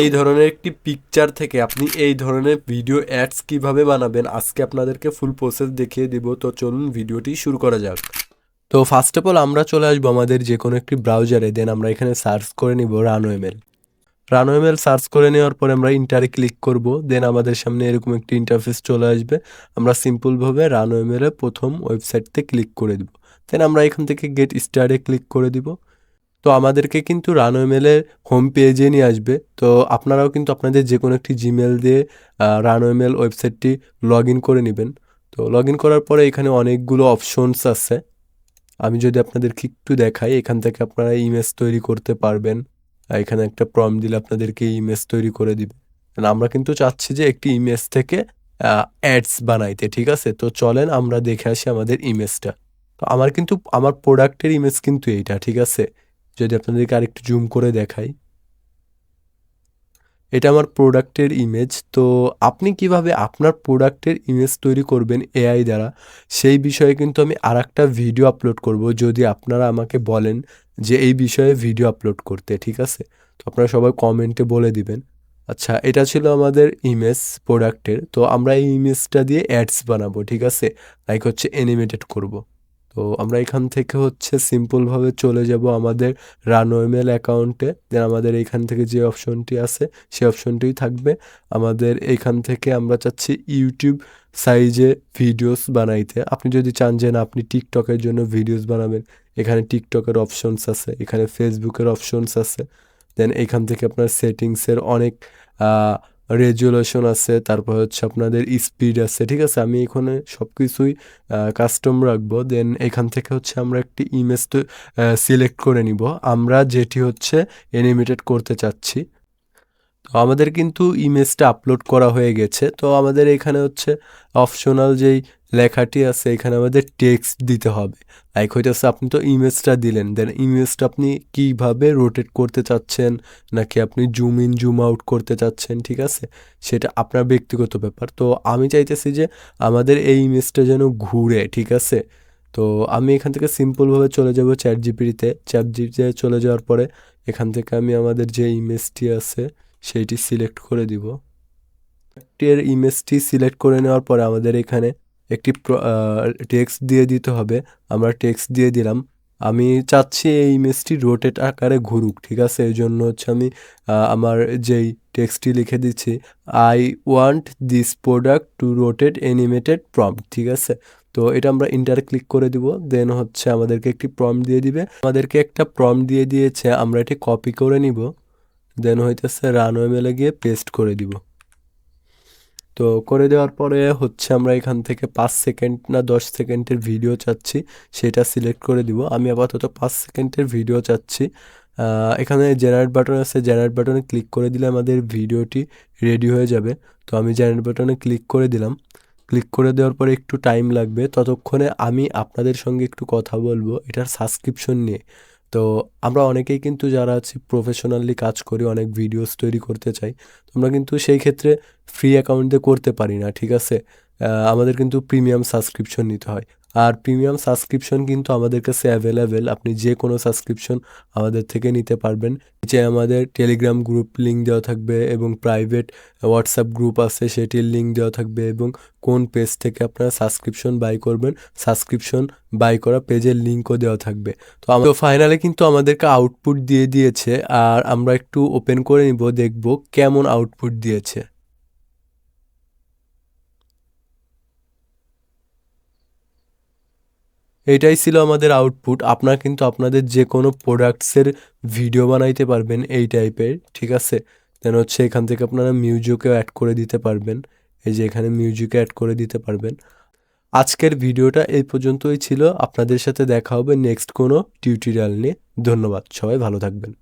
এই ধরনের একটি পিকচার থেকে আপনি এই ধরনের ভিডিও অ্যাডস কীভাবে বানাবেন, আজকে আপনাদেরকে ফুল প্রসেস দেখিয়ে দিব। তো চলুন ভিডিওটি শুরু করা যাক। তো ফার্স্ট অফ অল আমরা চলে আসব আমাদের যে কোনো একটি ব্রাউজারে দেন আমরা এখানে সার্চ করে নিব Runway ML Runway ML search করে নেওয়ার পরে আমরা ইন্টারে ক্লিক করব দেন আমাদের সামনে এরকম একটি ইন্টারফেস চলে আসবে। আমরা সিম্পলভাবে রানো এমএল প্রথম ওয়েবসাইটতে ক্লিক করে দিব। দেন আমরা এখান থেকে গেট স্টারে ক্লিক করে দিব। তো আমাদেরকে কিন্তু রানো এমএলের হোম পেজে নিয়ে আসবে। তো আপনারাও কিন্তু আপনাদের যে কোনো একটি জিমেল দিয়ে রানো এমএল ওয়েবসাইটটি লগ ইন করে নেবেন। তো লগ ইন করার পরে এখানে অনেকগুলো অপশনস আছে। আমি যদি আপনাদেরকে একটু দেখাই, এখান থেকে আপনারা ইমেজ তৈরি করতে পারবেন। এখানে একটা প্রম দিলে আপনাদেরকে ইমেজ তৈরি করে দিবে। আমরা কিন্তু চাচ্ছি যে একটি ইমেজ থেকে অ্যাডস বানাইতে, ঠিক আছে? তো চলেন আমরা দেখে আসি আমাদের ইমেজটা তো আমার কিন্তু, আমার প্রোডাক্টের ইমেজ কিন্তু এইটা, ঠিক আছে? যদি আপনাদেরকে আরেকটু জুম করে দেখাই। এটা আমার প্রোডাক্টের ইমেজ তো আপনি কীভাবে আপনার প্রোডাক্টের ইমেজ তৈরি করবেন এআই দ্বারা, সেই বিষয়ে কিন্তু আমি আর ভিডিও আপলোড করব। যদি আপনারা আমাকে বলেন যে এই বিষয়ে ভিডিও আপলোড করতে, ঠিক আছে? তো আপনারা সবাই কমেন্টে বলে দিবেন। আচ্ছা এটা ছিল আমাদের ইমেজ প্রোডাক্টের তো আমরা এই ইমেজটা দিয়ে অ্যাডস বানাবো, ঠিক আছে? লাইক হচ্ছে অ্যানিমেটেড করব। তো আমরা এখান থেকে হচ্ছে সিম্পলভাবে চলে যাব আমাদের রানো ইমেল অ্যাকাউন্টে দেন আমাদের এইখান থেকে যে অপশনটি আছে, সেই অপশনটিই থাকবে। আমাদের এইখান থেকে আমরা চাচ্ছি ইউটিউব সাইজে ভিডিওস বানাইতে। আপনি যদি চান যে না, আপনি টিকটকের জন্য ভিডিওস বানাবেন, এখানে টিকটকের অপশনস আছে, এখানে ফেসবুকের অপশনস আছে। দেন এখান থেকে আপনার সেটিংসের অনেক রেজুলেশন আছে, তারপর হচ্ছে আপনাদের স্পিড আছে, ঠিক আছে? আমি এখানে সব কিছুই কাস্টম রাখব। দেন এখান থেকে হচ্ছে আমরা একটি ইমেজ সিলেক্ট করে নিব। আমরা যেটি হচ্ছে অ্যানিমেটেড করতে চাচ্ছি। তো আমাদের কিন্তু ইমেজটা আপলোড করা হয়ে গেছে। তো আমাদের এখানে হচ্ছে অপশনাল যেই লেখাটি আছে, এখানে আমাদের টেক্সট দিতে হবে। লাইক হইতেছে আপনি তো ইমেজটা দিলেন দেন ইমেজটা আপনি কীভাবে রোটেট করতে চাচ্ছেন, নাকি আপনি জুম ইন জুম আউট করতে চাচ্ছেন, ঠিক আছে? সেটা আপনার ব্যক্তিগত ব্যাপার। তো আমি চাইতেছি যে আমাদের এই ইমেজটা যেন ঘুরে, ঠিক আছে? তো আমি এখান থেকে সিম্পলভাবে চলে যাব চ্যাট জিপিটিতে চ্যাট জিপিতে চলে যাওয়ার পরে এখান থেকে আমি আমাদের যে ইমেজটি আছে সেইটি সিলেক্ট করে দিব। এর ইমেজটি সিলেক্ট করে নেওয়ার পরে আমাদের এখানে একটি টেক্সট দিয়ে দিতে হবে। আমরা টেক্সট দিয়ে দিলাম, আমি চাচ্ছি এই ইমেজটি রোটেট আকারে ঘুরুক, ঠিক আছে? এই জন্য হচ্ছে আমি আমার যেই টেক্সটটি লিখে দিচ্ছি I want this product to rotate animated prompt ঠিক আছে? তো এটা আমরা ইন্টার ক্লিক করে দিব দেন হচ্ছে আমাদেরকে একটি প্রম দিয়ে দিবে। আমাদেরকে একটা প্রম দিয়ে দিয়েছে, আমরা এটি কপি করে নিব। দেন হইতেছে রানওয়ে মেলে গিয়ে পেস্ট করে দিব। তো করে দেওয়ার পরে হচ্ছে আমরা এখান থেকে পাঁচ সেকেন্ড না দশ সেকেন্ডের ভিডিও চাচ্ছি, সেটা সিলেক্ট করে দিব। আমি আপাতত পাঁচ সেকেন্ডের ভিডিও চাচ্ছি। এখানে জেনারেট বাটন আছে জেনারেট বাটনে ক্লিক করে দিলে আমাদের ভিডিওটি রেডি হয়ে যাবে। তো আমি জেনারেট বাটনে ক্লিক করে দিলাম। ক্লিক করে দেওয়ার পরে একটু টাইম লাগবে। ততক্ষণে আমি আপনাদের সঙ্গে একটু কথা বলব, এটার সাবস্ক্রিপশন নিয়ে। তো আমরা অনেকেই কিন্তু যারা আছি প্রফেশনালি কাজ করি, অনেক ভিডিওস তৈরি করতে চাই তো আমরা কিন্তু সেই ক্ষেত্রে ফ্রি অ্যাকাউন্ট দিয়ে করতে পারি না, ঠিক আছে? আমাদের কিন্তু প্রিমিয়াম সাবস্ক্রিপশন নিতে হয়। আর প্রিমিয়াম সাবস্ক্রিপশন কিন্তু আমাদের কাছে অ্যাভেলেবেল আপনি যে কোনো সাবস্ক্রিপশন আমাদের থেকে নিতে পারবেন। যে আমাদের টেলিগ্রাম গ্রুপ লিঙ্ক দেওয়া থাকবে এবং প্রাইভেট হোয়াটসঅ্যাপ গ্রুপ আছে, সেটির লিঙ্ক দেওয়া থাকবে এবং কোন পেজ থেকে আপনারা সাবস্ক্রিপশন বাই করবেন সাবস্ক্রিপশন বাই করা পেজের লিঙ্কও দেওয়া থাকবে। তো আমাদের ফাইনালে কিন্তু আমাদেরকে আউটপুট দিয়ে দিয়েছে। আর আমরা একটু ওপেন করে নিব, দেখব কেমন আউটপুট দিয়েছে। এটাই ছিল আমাদের আউটপুট আপনারা কিন্তু আপনাদের যে কোনো প্রোডাক্টসের ভিডিও বানাইতে পারবেন এই টাইপের ঠিক আছে? দেন হচ্ছে এখান থেকে আপনারা মিউজিকেও অ্যাড করে দিতে পারবেন। এই যে এখানে মিউজিকে অ্যাড করে দিতে পারবেন। আজকের ভিডিওটা এই পর্যন্তই ছিল। আপনাদের সাথে দেখা হবে নেক্সট কোনো টিউটোরিয়াল নিয়ে। ধন্যবাদ। সবাই ভালো থাকবেন।